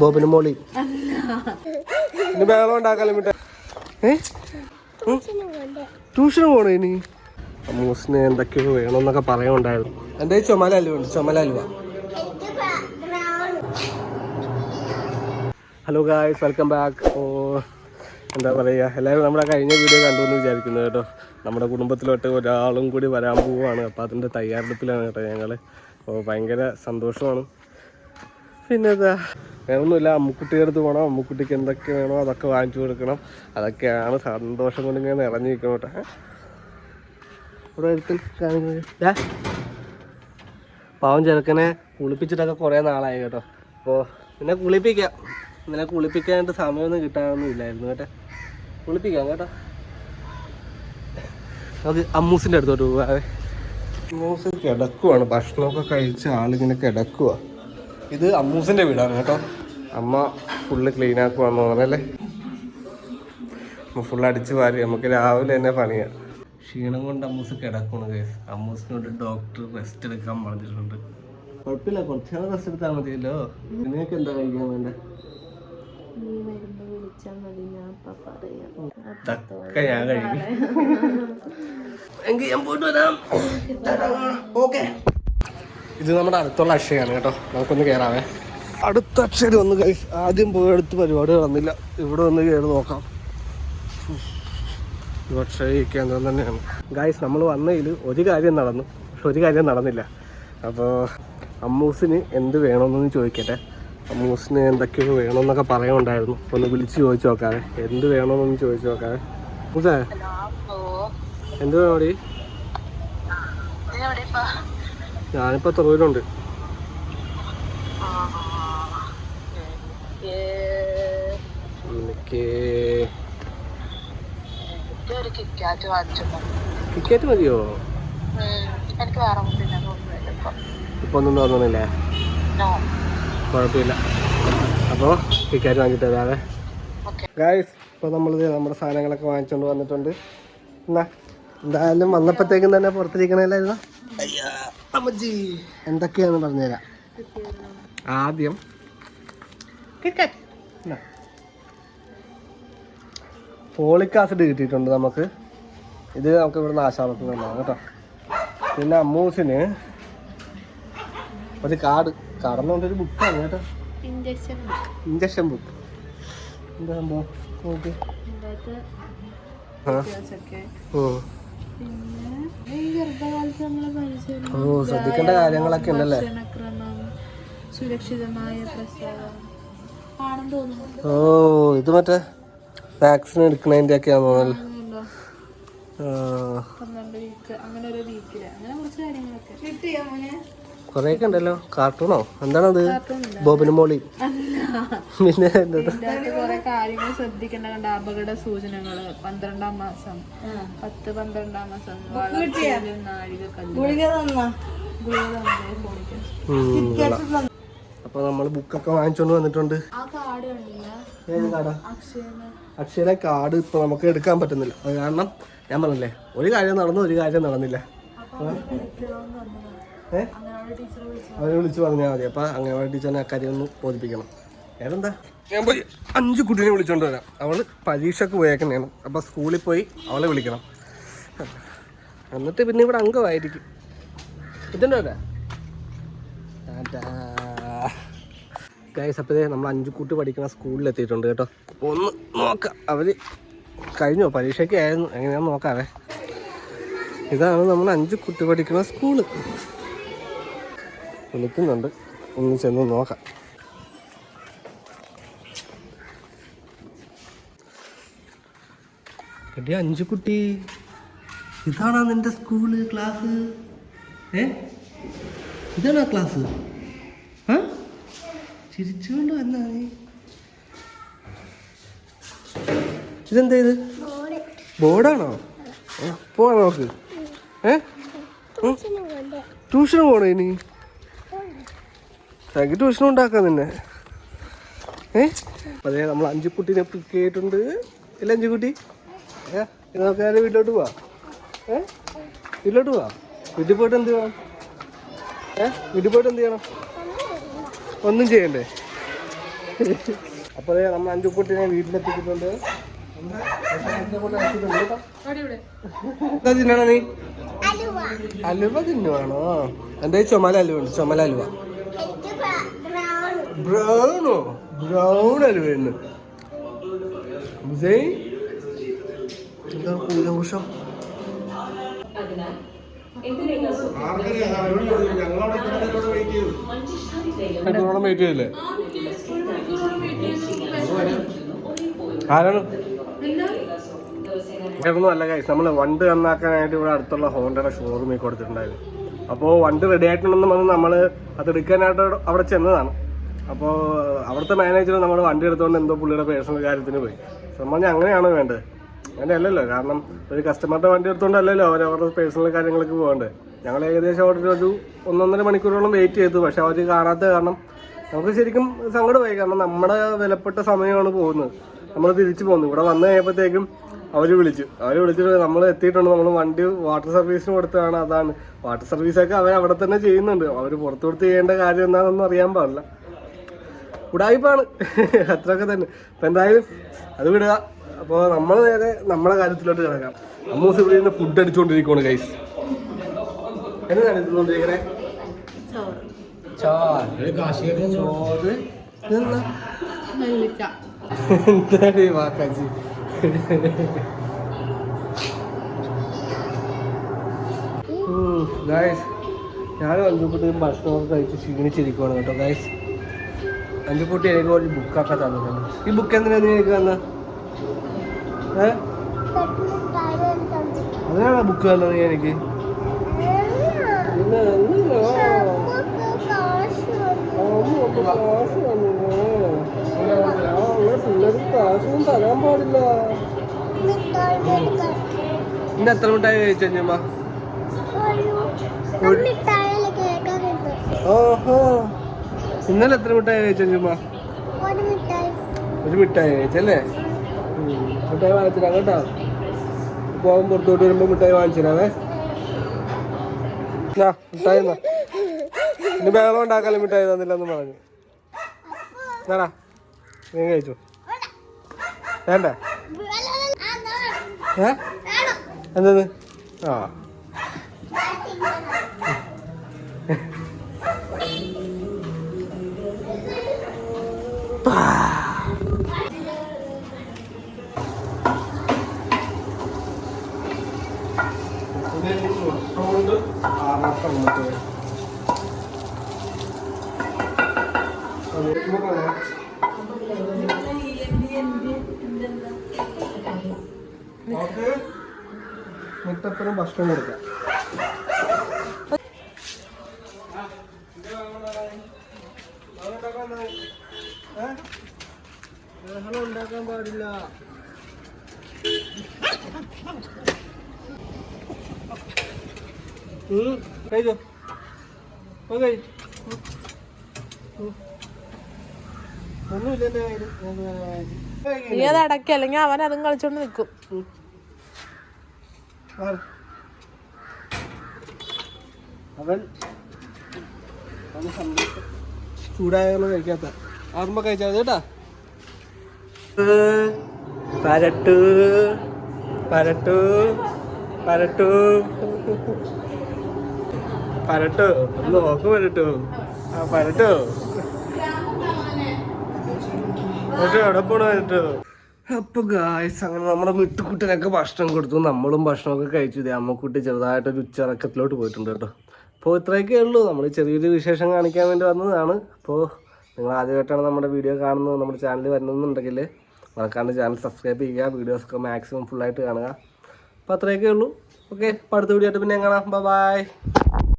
ബോബിന് മോളി. ഇനി ബഹളം ഉണ്ടാക്കാലും വിട്ട ഏ? ട്യൂഷന് പോണോ ഇനി? അമ്മൂസിന് എന്തൊക്കെയോ വേണമെന്നൊക്കെ പറയാനുണ്ടായിരുന്നു. എന്റെ ചുമല അലുവ ഉണ്ട് ചുമല അലുവ. ഹലോ ഗായ്സ് വെൽക്കം ബാക്ക് ഓ എന്താ പറയുക എല്ലാവരും നമ്മുടെ കഴിഞ്ഞ വീഡിയോ കണ്ടു എന്ന് വിചാരിക്കുന്നു കേട്ടോ. നമ്മുടെ കുടുംബത്തിലോട്ട് ഒരാളും കൂടി വരാൻ പോവുകയാണ്. അപ്പോൾ അതിന്റെ തയ്യാറെടുപ്പിലാണ് കേട്ടോ ഞങ്ങൾ അപ്പോൾ ഭയങ്കര സന്തോഷമാണ്. പിന്നെ എന്താ വേറൊന്നുമില്ല അമ്മുക്കുട്ടിയുടെ അടുത്ത് പോകണം അമ്മുക്കുട്ടിക്ക് എന്തൊക്കെ വേണോ അതൊക്കെ വാങ്ങിച്ചു കൊടുക്കണം. അതൊക്കെയാണ് സന്തോഷം കൊണ്ട് ഇങ്ങനെ നിറഞ്ഞു നിൽക്കണം കേട്ടോ? ഇവിടെ. പാവം ചെറുക്കനെ കുളിപ്പിച്ചിട്ടൊക്കെ കുറേ നാളായി കേട്ടോ. അപ്പോൾ നിന്നെ കുളിപ്പിക്കാം. നിന്നെ കുളിപ്പിക്കാനായിട്ട് സമയമൊന്നും കിട്ടാനൊന്നും ഇല്ലായിരുന്നു കേട്ടോ. കുളിപ്പിക്കാം കേട്ടോ. നമുക്ക് അമ്മൂസിന്റെ അടുത്തോട്ട് പോവാ അമ്മൂസ് കിടക്കുവാണ്. ഭക്ഷണമൊക്കെ കഴിച്ച ആളിങ്ങനെ കിടക്കുക ഇത് അമ്മൂസിന്റെ വീടാണ് കേട്ടോ. അമ്മ ഫുള്ള് ക്ലീൻ ആക്കുവാന്ന് അമ്മ ഫുള്ള് അടിച്ച് വാരി നമുക്ക് രാവിലെ തന്നെ പണിയാ. ക്ഷീണം കൊണ്ട് അമ്മൂസ് കിടക്കണു കേസ് അമ്മൂസിനോട് ഡോക്ടർ റെസ്റ്റ് എടുക്കാൻ പറഞ്ഞിട്ടുണ്ട്. കുഴപ്പമില്ല കുറച്ച് നേരം റെസ്റ്റ് എടുത്താൽ മതിയല്ലോ. നിങ്ങൾക്ക് എന്താ കഴിക്കാൻ വേണ്ടേ? ഞാൻ കഴിക്കും. എങ്കിൽ ഞാൻ പോയിട്ട് വരാം. ഓക്കെ. ഇത് നമ്മുടെ അടുത്തുള്ള അക്ഷയാണ് കേട്ടോ. നമുക്കൊന്ന് കയറാവേ അടുത്ത അക്ഷരം ഒന്ന് കൈ ആദ്യം പോയി അടുത്ത് പരിപാടി വന്നില്ല ഇവിടെ ഒന്ന് കയറി നോക്കാം. അക്ഷയ കേന്ദ്രം തന്നെയാണ്. ഗായ്സ് നമ്മൾ വന്നതിൽ ഒരു കാര്യം നടന്നു. പക്ഷെ ഒരു കാര്യം നടന്നില്ല. അപ്പോൾ അമ്മൂസിന് എന്ത് വേണമെന്നൊന്ന് ചോദിക്കട്ടെ. അമ്മൂസിന് എന്തൊക്കെയോ വേണമെന്നൊക്കെ പറയുന്നുണ്ടായിരുന്നു ഒന്ന് വിളിച്ച് ചോദിച്ചു നോക്കാതെ എന്ത് വേണമെന്നൊന്ന് ചോദിച്ചു നോക്കാതെ അമ്മൂസേ എന്ത് വേണോടി ഞാനിപ്പോ തൊഴിലുണ്ട് എനിക്ക് ഒരു കിക്കാറ്റ് മതിയോ? ഇപ്പൊ. ഇപ്പൊ ഒന്നും തോന്നുന്നില്ലേ നോ കുഴപ്പമില്ല. അപ്പോൾ കിക്കാറ്റ് വാങ്ങിയിട്ട് തരാവേ ഓക്കെ ഗായ്സ് ഇപ്പോൾ നമ്മൾ നമ്മുടെ സാധനങ്ങളൊക്കെ വാങ്ങിച്ചുകൊണ്ട് വന്നിട്ടുണ്ട്. എന്നാ എന്തായാലും വന്നപ്പോഴത്തേക്കും തന്നെ പുറത്തിരിക്കണല്ലായിരുന്നോ? അയ്യാ. അമ്മജി എന്തൊക്കെയാന്ന് പറഞ്ഞുതരാം. ആദ്യം ഫോളിക് ആസിഡ് കിട്ടിയിട്ടുണ്ട് നമുക്ക്. ഇത് നമുക്ക് ഇവിടുന്ന് ആശാപത്തിൽ നിന്നാണ് കേട്ടോ. പിന്നെ അമ്മൂസിന് ഒരു കാർഡ് കാർഡെന്നുകൊണ്ട് ഒരു ബുക്കാണ് കേട്ടോ. ഇഞ്ചക്ഷൻ ഇഞ്ചക്ഷൻ ബുക്ക് എന്താ സംഭവം? നോക്ക്. ഓ ശ്രദ്ധിക്കേണ്ട കാര്യങ്ങളൊക്കെ ഉണ്ടല്ലേ? ഓ ഇത് മറ്റേ വാക്സിൻ എടുക്കണതിന്റെ ഒക്കെ ആണോ കൊറേ ഒക്കെ കുറേയൊക്കെ ഉണ്ടല്ലോ. കാർട്ടൂണോ എന്താണത്? ബോബിനും മോളിയും. പിന്നെ കുറെ കാര്യങ്ങൾ ശ്രദ്ധിക്കേണ്ട കണ്ട അപകട സൂചനകൾ. പന്ത്രണ്ടാം മാസം. പത്ത് പന്ത്രണ്ടാം മാസം അപ്പോൾ നമ്മൾ ബുക്കൊക്കെ വാങ്ങിച്ചോണ്ട് വന്നിട്ടുണ്ട്. ഇപ്പൊ ഏത് കാർഡാ? അക്ഷയന് അക്ഷയയിലെ കാർഡ് ഇപ്പോൾ നമുക്ക് എടുക്കാൻ പറ്റുന്നില്ല. അത് കാരണം ഞാൻ പറഞ്ഞില്ലേ ഒരു കാര്യം നടന്നു ഒരു കാര്യം നടന്നില്ല. എടുക്കണമെന്ന് അങ്ങനെയുള്ള ടീച്ചറെ വിളിച്ചു. അവരെ വിളിച്ച് പറഞ്ഞാൽ മതി. അപ്പൊ അങ്ങനെ ടീച്ചറിനെ അക്കാര്യം ഒന്ന് ബോധിപ്പിക്കണം. ഞാൻ പോയി അഞ്ച് കുട്ടീനെ വിളിച്ചോണ്ട് വരാം. അവൾ പരീക്ഷയ്ക്ക് പോയേക്കുന്നതാണ്. അപ്പോൾ സ്കൂളിൽ പോയി അവളെ വിളിക്കണം. എന്നിട്ട് പിന്നെ ഇവിടെ അംഗമായിരിക്കും. ഇതുണ്ടോ ഗൈസ് അപ്പോഴേ നമ്മൾ അഞ്ചു കൂട്ടി പഠിക്കുന്ന സ്കൂളിൽ എത്തിയിട്ടുണ്ട് കേട്ടോ. അപ്പോൾ ഒന്ന് നോക്കാം. അവർ കഴിഞ്ഞോ? പരീക്ഷയ്ക്ക് ആയിരുന്നു. എങ്ങനെയാണെന്ന് നോക്കാവേ. ഇതാണ് നമ്മൾ അഞ്ചു കുട്ടി പഠിക്കുന്ന സ്കൂൾ. വിളിക്കുന്നുണ്ട്. ഒന്ന് ചെന്ന് നോക്കാം. എടി അഞ്ചു കുട്ടി. ഇതാണോ നിന്റെ സ്കൂൾ ക്ലാസ്? ഏ? ഇതാണോ ക്ലാസ്? ആ? ചിരിച്ചുകൊണ്ട് വന്നാ നീ? ഇതെന്താ ഇത്? ബോർഡാണോ? പോവാ നോക്ക് ഏ. ട്യൂഷന് പോണോ ഇനി? എനിക്ക് ട്യൂഷൻ ഉണ്ടാക്കാം നിന്നെ. ഏ? അതെ നമ്മൾ അഞ്ചുക്കുട്ടീനെ പിക്ക് ചെയ്തിട്ടുണ്ട്. ഇല്ല അഞ്ചുക്കുട്ടി ഏ? നമുക്ക് നേരെ വീട്ടിലോട്ട് പോവാ. ഏ? വീട്ടിലോട്ട് പോവാ? വീട്ടിൽ പോയിട്ട് എന്ത് ചെയ്യണം? ഏ? വീട്ടിൽ പോയിട്ട് എന്ത് ചെയ്യണം? ഒന്നും ചെയ്യണ്ടേ? അപ്പോൾ നമ്മൾ അഞ്ചു കുട്ടിനെ വീട്ടിലെത്തിക്കുന്നുണ്ട് എന്താ തിന്നണ നീ? അലുവ തിന്നുവാണോ? എന്റെ ചുമല അലുവ ഉണ്ട്? ചുമല അലുവ. ബ്രൗണോ? ബ്രൗൺ അലുവയാണ് വിജയ്? എന്താ കൂലഘോഷം വെയിറ്റ് ചെയ്തില്ലേ? ആരാണ്? ഇതൊന്നും അല്ല കൈസ് നമ്മൾ വണ്ട് നന്നാക്കാനായിട്ട് ഇവിടെ അടുത്തുള്ള ഹോണ്ടയുടെ ഷോറൂമിൽ കൊടുത്തിട്ടുണ്ടായിരുന്നു. അപ്പോൾ വണ്ട് റെഡി ആയിട്ടുണ്ടെന്ന് പറഞ്ഞ് നമ്മൾ അത് എടുക്കാനായിട്ട് അവിടെ ചെന്നതാണ്. അപ്പോ അവിടുത്തെ മാനേജർ നമ്മൾ വണ്ടി എടുത്തോണ്ട് എന്തോ പുള്ളിയുടെ പേഴ്സണൽ കാര്യത്തിന് പോയി. സംബന്ധം അങ്ങനെയാണ് വേണ്ടത്. അങ്ങനെ അല്ലല്ലോ കാരണം ഒരു കസ്റ്റമറുടെ വണ്ടി എടുത്തുകൊണ്ടല്ലല്ലോ അവർ അവരുടെ പേഴ്സണൽ കാര്യങ്ങൾക്ക് പോകേണ്ടത് ഞങ്ങൾ ഏകദേശം അവിടെ ഒരു ഒന്നൊന്നര മണിക്കൂറോളം വെയിറ്റ് ചെയ്തു പക്ഷെ അവർ കാണാത്ത കാരണം നമുക്ക് ശരിക്കും സങ്കടമായി കാരണം നമ്മുടെ വിലപ്പെട്ട സമയമാണ് പോകുന്നത്. നമ്മൾ തിരിച്ചു പോകുന്നു ഇവിടെ വന്നു കഴിയുമ്പോഴത്തേക്കും അവർ വിളിച്ചു. അവർ വിളിച്ചിട്ട് നമ്മൾ എത്തിയിട്ടുണ്ട്. നമ്മൾ വണ്ടി വാട്ടർ സർവീസിന് കൊടുത്തതാണ് അതാണ്. വാട്ടർ സർവീസൊക്കെ അവർ അവിടെ തന്നെ ചെയ്യുന്നുണ്ട്. അവർ പുറത്തു കൊടുത്ത് ചെയ്യേണ്ട കാര്യം എന്താണെന്നൊന്നും അറിയാൻ പാടില്ല. ഉടായ്പാണ് അത്രയൊക്കെ തന്നെ. അപ്പം എന്തായാലും അത് വിടുക. അപ്പോൾ നമ്മൾ നേരെ നമ്മളെ കാര്യത്തിലോട്ട് കിടക്കാം. അമ്മൂസ് ഇവിടെ നിന്ന് ഫുഡ് അടിച്ചുകൊണ്ടിരിക്കുകയാണ് ഗൈസ് എന്താണ് എടുത്തുകൊണ്ടിരിക്കണേ ചോറ്. എന്താണ് വാക്കാച്ചി? ഞാൻ അഞ്ചുകുട്ടിയും ഭക്ഷണമൊക്കെ കഴിച്ച് ക്ഷീണിച്ചിരിക്കുവാണ് കേട്ടോ ഗൈസ് അഞ്ചുകുട്ടി എനിക്ക് ഒരു ബുക്കൊക്കെ തന്നിട്ടുണ്ട്. ഈ ബുക്ക് എന്തിനാ നീ എനിക്ക് തന്ന ഏ അതിനാണ് ബുക്ക് തന്നത് എനിക്ക് കാശൊന്നും തരാൻ പാടില്ല ഇന്ന് എത്ര മിഠായി കഴിച്ചു അഞ്ഞമ്മ ഓഹോ. ഇന്നലെ എത്ര മിഠായി കഴിച്ചു അഞ്ഞമ്മ ഒരു മിഠായി കഴിച്ചല്ലേ. മിഠായി വാങ്ങിച്ചിരാ കേട്ടോ. പോകാൻ പുറത്തോട്ട് വരുമ്പോൾ മിഠായി വാങ്ങിച്ചിരാവേ മിഠായി ഇനി ബഹളം ഉണ്ടാക്കാലോ മിഠായി തന്നില്ലെന്ന് പറഞ്ഞു. എന്നാടാ നീ കഴിച്ചു. വേണ്ടേ? ഏ? എന്തത് ആ. മുട്ടപ്പനും ഭക്ഷണം കൊടുക്കാം ബഹളം ഉണ്ടാക്കാൻ പാടില്ല കഴിച്ചോ ഓ കഴി. ഒന്നുമില്ല എന്റെ കയ്യിൽ നീ അത് അടക്കി അല്ലെങ്കിൽ അവൻ അതും കളിച്ചോണ്ട് നിൽക്കും അവൻ ചൂടായാണ് കഴിക്കാത്ത. ആർമ്മ കഴിച്ചാൽ കേട്ടാ. പരട്ടു പരട്ടു പരട്ടു. പരട്ടു. ഒന്ന് പരട്ടു ആ പരട്ടു. അപ്പൊ ഗായ്സ് അങ്ങനെ നമ്മുടെ മിട്ടുക്കുട്ടനൊക്കെ ഭക്ഷണം കൊടുത്തു. നമ്മളും ഭക്ഷണമൊക്കെ കഴിച്ചു. ഇതേ അമ്മക്കുട്ടി ചെറുതായിട്ടൊരു ഉച്ചറക്കത്തിലോട്ട് പോയിട്ടുണ്ട് കേട്ടോ. അപ്പോൾ ഇത്രയൊക്കെ ഉള്ളൂ. നമ്മൾ ചെറിയൊരു വിശേഷം കാണിക്കാൻ വേണ്ടി വന്നതാണ്. അപ്പോൾ നിങ്ങൾ ആദ്യമായിട്ടാണ് നമ്മുടെ വീഡിയോ കാണുന്നത് നമ്മുടെ ചാനൽ വരുന്നുണ്ടെങ്കിൽ മറക്കാണ്ട് ചാനൽ സബ്സ്ക്രൈബ് ചെയ്യുക. വീഡിയോസൊക്കെ മാക്സിമം ഫുള്ളായിട്ട് കാണുക. അപ്പോൾ അത്രയൊക്കെ ഉള്ളൂ. ഓക്കെ അപ്പോൾ അടുത്ത വീഡിയോ ആയിട്ട് പിന്നെ കാണാം. ബൈ